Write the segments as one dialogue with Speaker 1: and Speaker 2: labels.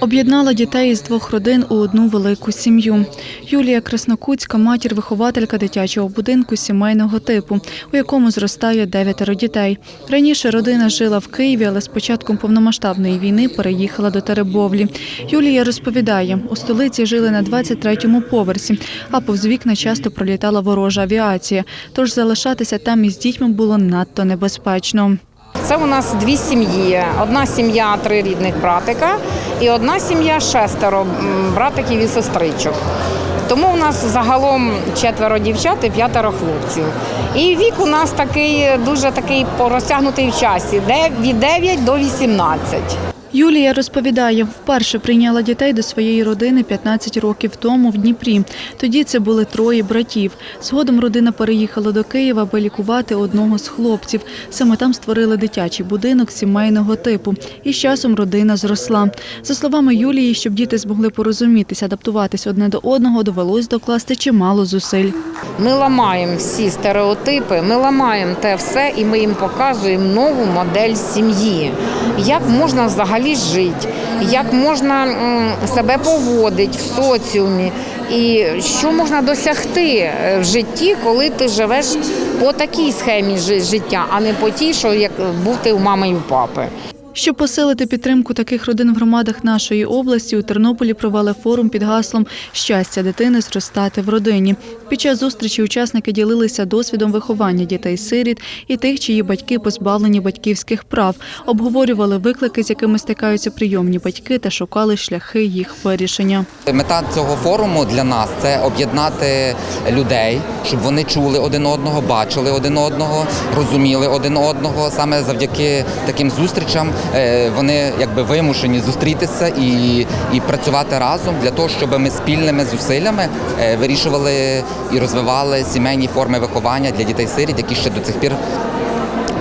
Speaker 1: Об'єднала дітей із двох родин у одну велику сім'ю. Юлія Краснокутська, матір-вихователька дитячого будинку сімейного типу, у якому зростає дев'ятеро дітей. Раніше родина жила в Києві, але з початком повномасштабної війни переїхала до Теребовлі. Юлія розповідає, у столиці жили на 23-му поверсі, а повз вікна часто пролітала ворожа авіація. Тож залишатися там із дітьми було надто небезпечно.
Speaker 2: Це у нас дві сім'ї. Одна сім'я три рідних братика і одна сім'я шестеро братиків і сестричок. Тому у нас загалом четверо дівчат і п'ятеро хлопців. І вік у нас такий дуже такий розтягнутий в часі, де від 9 до 18.
Speaker 1: Юлія розповідає, вперше прийняла дітей до своєї родини 15 років тому в Дніпрі. Тоді це були троє братів. Згодом родина переїхала до Києва, аби лікувати одного з хлопців. Саме там створили дитячий будинок сімейного типу. І з часом родина зросла. За словами Юлії, щоб діти змогли порозумітися, адаптуватись одне до одного, довелось докласти чимало зусиль.
Speaker 2: Ми ламаємо всі стереотипи, ми ламаємо те все і ми їм показуємо нову модель сім'ї. Як можна взагалі жити, як можна себе поводити в соціумі, і що можна досягти е, в житті, коли ти живеш по такій схемі життя, а не по тій, що як був у мами і у папи.
Speaker 1: Щоб посилити підтримку таких родин в громадах нашої області, у Тернополі провели форум під гаслом Щастя дитини зростати в родині. Під час зустрічі учасники ділилися досвідом виховання дітей-сиріт і тих, чиї батьки позбавлені батьківських прав, обговорювали виклики, з якими стикаються прийомні батьки, та шукали шляхи їх вирішення.
Speaker 3: Мета цього форуму для нас це об'єднати людей, щоб вони чули один одного, бачили один одного, розуміли один одного. Саме завдяки таким зустрічам вони якби вимушені зустрітися і, і працювати разом для того, щоб ми спільними зусиллями е, вирішували і розвивали сімейні форми виховання для дітей-сиріт, які ще до цих пір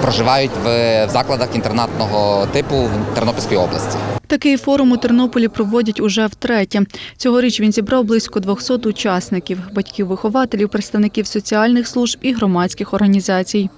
Speaker 3: проживають в закладах інтернатного типу в Тернопільській області.
Speaker 1: Такий форум у Тернополі проводять уже втретє. Цьогоріч він зібрав близько 200 учасників, батьків-вихователів, представників соціальних служб і громадських організацій.